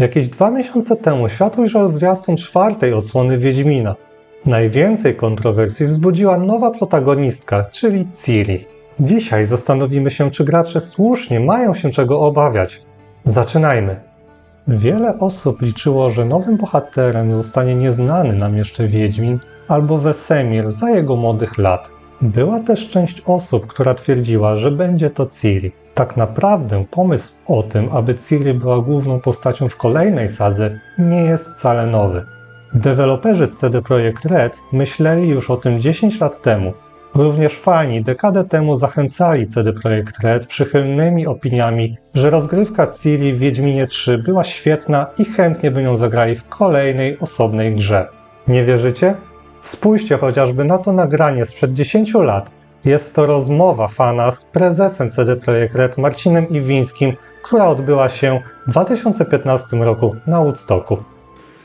Jakieś dwa miesiące temu świat ujrzał zwiastun czwartej odsłony Wiedźmina. Najwięcej kontrowersji wzbudziła nowa protagonistka, czyli Ciri. Dzisiaj zastanowimy się, czy gracze słusznie mają się czego obawiać. Zaczynajmy. Wiele osób liczyło, że nowym bohaterem zostanie nieznany nam jeszcze Wiedźmin albo Wesemir za jego młodych lat. Była też część osób, która twierdziła, że będzie to Ciri. Tak naprawdę pomysł o tym, aby Ciri była główną postacią w kolejnej sadze, nie jest wcale nowy. Deweloperzy z CD Projekt Red myśleli już o tym 10 lat temu. Również fani dekadę temu zachęcali CD Projekt Red przychylnymi opiniami, że rozgrywka Ciri w Wiedźminie 3 była świetna i chętnie by ją zagrali w kolejnej osobnej grze. Nie wierzycie? Spójrzcie chociażby na to nagranie sprzed 10 lat. Jest to rozmowa fana z prezesem CD Projekt Red Marcinem Iwińskim, która odbyła się w 2015 roku na Woodstocku.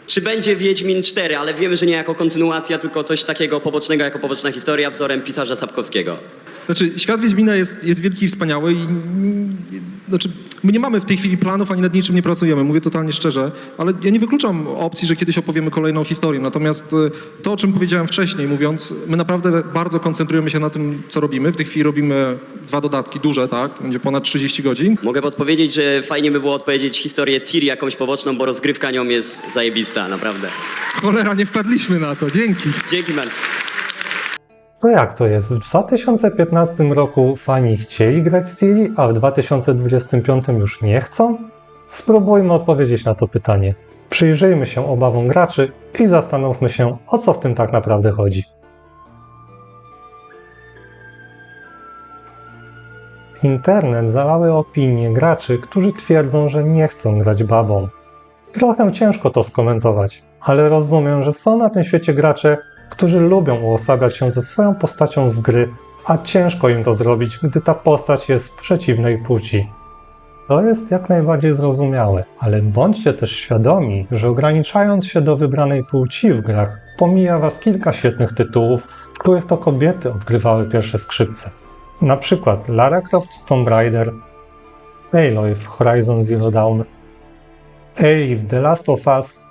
Czy będzie Wiedźmin 4, ale wiemy, że nie jako kontynuacja, tylko coś takiego pobocznego, jako poboczna historia wzorem pisarza Sapkowskiego. Znaczy, świat Wiedźmina jest, jest wielki i wspaniały i znaczy, my nie mamy w tej chwili planów, ani nad niczym nie pracujemy, mówię totalnie szczerze, ale ja nie wykluczam opcji, że kiedyś opowiemy kolejną historię. Natomiast e, to, o czym powiedziałem wcześniej, mówiąc, my naprawdę bardzo koncentrujemy się na tym, co robimy. W tej chwili robimy dwa dodatki, duże, tak? To będzie ponad 30 godzin. Mogę podpowiedzieć, że fajnie by było odpowiedzieć historię Ciri jakąś poboczną, bo rozgrywka nią jest zajebista, naprawdę. Cholera, nie wpadliśmy na to, dzięki. Dzięki bardzo. To jak to jest? W 2015 roku fani chcieli grać Ciri, a w 2025 już nie chcą? Spróbujmy odpowiedzieć na to pytanie. Przyjrzyjmy się obawom graczy i zastanówmy się, o co w tym tak naprawdę chodzi. Internet zalały opinie graczy, którzy twierdzą, że nie chcą grać babą. Trochę ciężko to skomentować, ale rozumiem, że są na tym świecie gracze, którzy lubią uosabiać się ze swoją postacią z gry, a ciężko im to zrobić, gdy ta postać jest przeciwnej płci. To jest jak najbardziej zrozumiałe, ale bądźcie też świadomi, że ograniczając się do wybranej płci w grach, pomija Was kilka świetnych tytułów, w których to kobiety odgrywały pierwsze skrzypce. Na przykład Lara Croft w Tomb Raider, Aloy w Horizon Zero Dawn, Ellie w The Last of Us,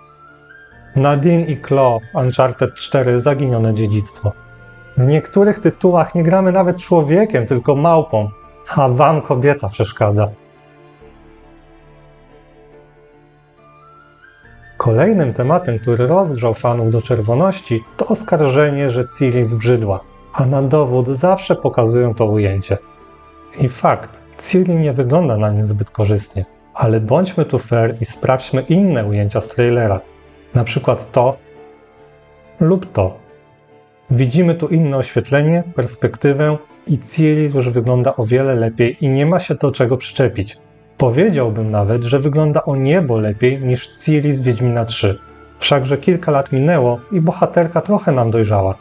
Nadine i Claw w Uncharted 4 Zaginione Dziedzictwo. W niektórych tytułach nie gramy nawet człowiekiem, tylko małpą, a wam kobieta przeszkadza. Kolejnym tematem, który rozgrzał fanów do czerwoności, to oskarżenie, że Ciri zbrzydła, a na dowód zawsze pokazują to ujęcie. I fakt, Ciri nie wygląda na nie zbyt korzystnie, ale bądźmy tu fair i sprawdźmy inne ujęcia z trailera, na przykład to lub to. Widzimy tu inne oświetlenie, perspektywę i Ciri już wygląda o wiele lepiej i nie ma się do czego przyczepić. Powiedziałbym nawet, że wygląda o niebo lepiej niż Ciri z Wiedźmina 3. Wszakże kilka lat minęło i bohaterka trochę nam dojrzała.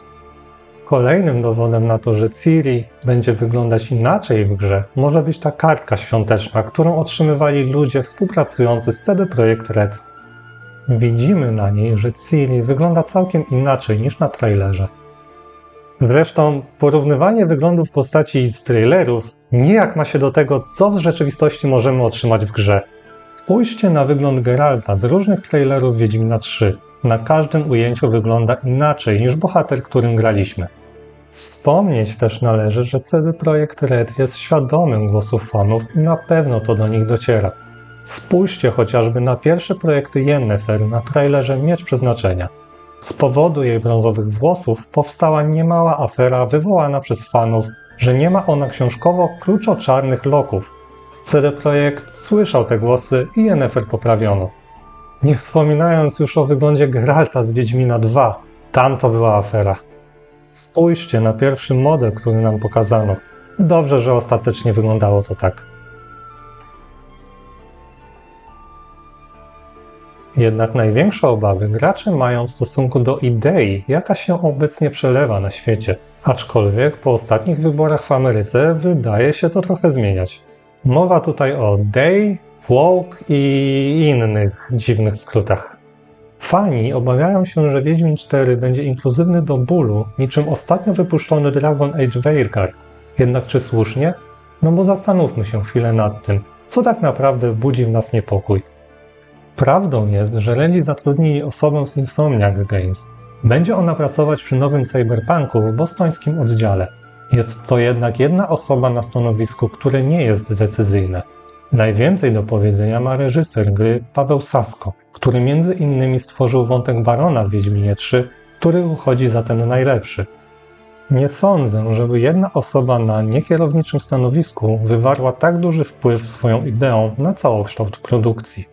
Kolejnym dowodem na to, że Ciri będzie wyglądać inaczej w grze, może być ta kartka świąteczna, którą otrzymywali ludzie współpracujący z CD Projekt Red. Widzimy na niej, że Ciri wygląda całkiem inaczej niż na trailerze. Zresztą porównywanie wyglądów postaci z trailerów nijak ma się do tego, co w rzeczywistości możemy otrzymać w grze. Spójrzcie na wygląd Geralta z różnych trailerów Wiedźmina 3. Na każdym ujęciu wygląda inaczej niż bohater, którym graliśmy. Wspomnieć też należy, że CD Projekt Red jest świadomym głosów fanów i na pewno to do nich dociera. Spójrzcie chociażby na pierwsze projekty Yennefer na trailerze Miecz Przeznaczenia. Z powodu jej brązowych włosów powstała niemała afera wywołana przez fanów, że nie ma ona książkowo kluczo-czarnych loków. CD Projekt słyszał te głosy i Yennefer poprawiono. Nie wspominając już o wyglądzie Geralta z Wiedźmina 2. Tam to była afera. Spójrzcie na pierwszy model, który nam pokazano. Dobrze, że ostatecznie wyglądało to tak. Jednak największe obawy gracze mają w stosunku do idei, jaka się obecnie przelewa na świecie. Aczkolwiek po ostatnich wyborach w Ameryce wydaje się to trochę zmieniać. Mowa tutaj o day, woke i innych dziwnych skrótach. Fani obawiają się, że Wiedźmin 4 będzie inkluzywny do bólu, niczym ostatnio wypuszczony Dragon Age Veilguard. Jednak czy słusznie? No bo zastanówmy się chwilę nad tym, co tak naprawdę budzi w nas niepokój. Prawdą jest, że Redzi zatrudnili osobę z Insomniac Games. Będzie ona pracować przy nowym cyberpunku w bostońskim oddziale. Jest to jednak jedna osoba na stanowisku, które nie jest decyzyjne. Najwięcej do powiedzenia ma reżyser gry Paweł Sasko, który między innymi stworzył wątek Barona w Wiedźminie 3, który uchodzi za ten najlepszy. Nie sądzę, żeby jedna osoba na niekierowniczym stanowisku wywarła tak duży wpływ swoją ideą na całokształt produkcji.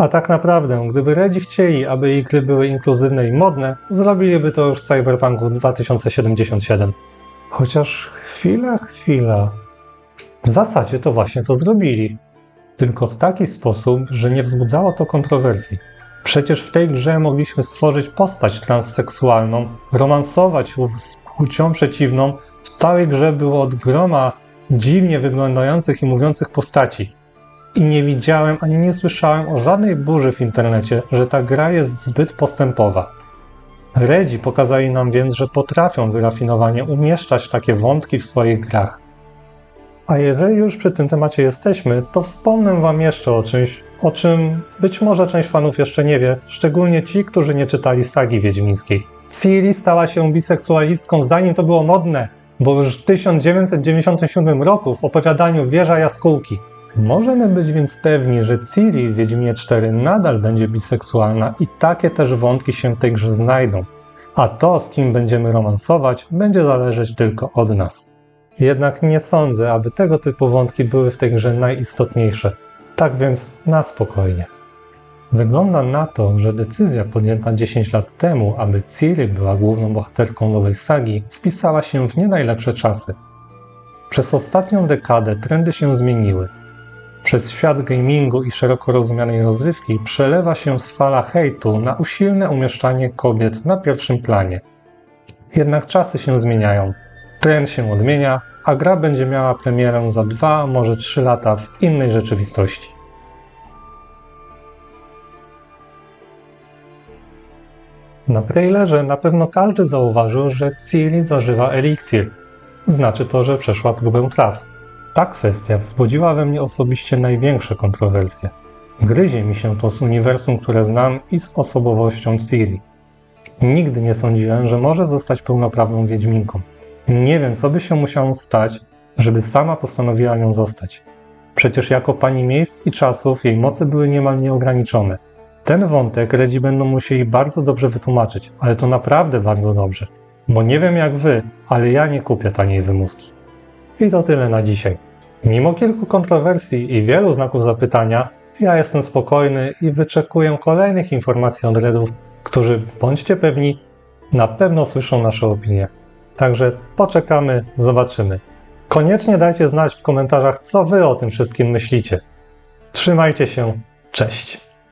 A tak naprawdę, gdyby Redzi chcieli, aby ich gry były inkluzywne i modne, zrobiliby to już w Cyberpunku 2077. Chociaż chwila, chwila. W zasadzie to właśnie to zrobili. Tylko w taki sposób, że nie wzbudzało to kontrowersji. Przecież w tej grze mogliśmy stworzyć postać transseksualną, romansować z płcią przeciwną. W całej grze było od groma dziwnie wyglądających i mówiących postaci. I nie widziałem ani nie słyszałem o żadnej burzy w internecie, że ta gra jest zbyt postępowa. Redzi pokazali nam więc, że potrafią wyrafinowanie umieszczać takie wątki w swoich grach. A jeżeli już przy tym temacie jesteśmy, to wspomnę Wam jeszcze o czymś, o czym być może część fanów jeszcze nie wie, szczególnie ci, którzy nie czytali sagi wiedźmińskiej. Ciri stała się biseksualistką zanim to było modne, bo już w 1997 roku w opowiadaniu Wieża Jaskółki. Możemy być więc pewni, że Ciri w Wiedźminie 4 nadal będzie biseksualna i takie też wątki się w tej grze znajdą. A to, z kim będziemy romansować, będzie zależeć tylko od nas. Jednak nie sądzę, aby tego typu wątki były w tej grze najistotniejsze. Tak więc na spokojnie. Wygląda na to, że decyzja podjęta 10 lat temu, aby Ciri była główną bohaterką nowej sagi, wpisała się w nie najlepsze czasy. Przez ostatnią dekadę trendy się zmieniły. Przez świat gamingu i szeroko rozumianej rozrywki przelewa się z fala hejtu na usilne umieszczanie kobiet na pierwszym planie. Jednak czasy się zmieniają. Trend się odmienia, a gra będzie miała premierę za dwa, może trzy lata w innej rzeczywistości. Na trailerze na pewno każdy zauważył, że Ciri zażywa eliksir. Znaczy to, że przeszła próbę traw. Ta kwestia wzbudziła we mnie osobiście największe kontrowersje. Gryzie mi się to z uniwersum, które znam i z osobowością Ciri. Nigdy nie sądziłem, że może zostać pełnoprawną Wiedźminką. Nie wiem, co by się musiało stać, żeby sama postanowiła nią zostać. Przecież jako pani miejsc i czasów jej moce były niemal nieograniczone. Ten wątek Redzi będą musieli bardzo dobrze wytłumaczyć, ale to naprawdę bardzo dobrze. Bo nie wiem jak wy, ale ja nie kupię taniej wymówki. I to tyle na dzisiaj. Mimo kilku kontrowersji i wielu znaków zapytania, ja jestem spokojny i wyczekuję kolejnych informacji od Redów, którzy, bądźcie pewni, na pewno słyszą nasze opinie. Także poczekamy, zobaczymy. Koniecznie dajcie znać w komentarzach, co wy o tym wszystkim myślicie. Trzymajcie się, cześć!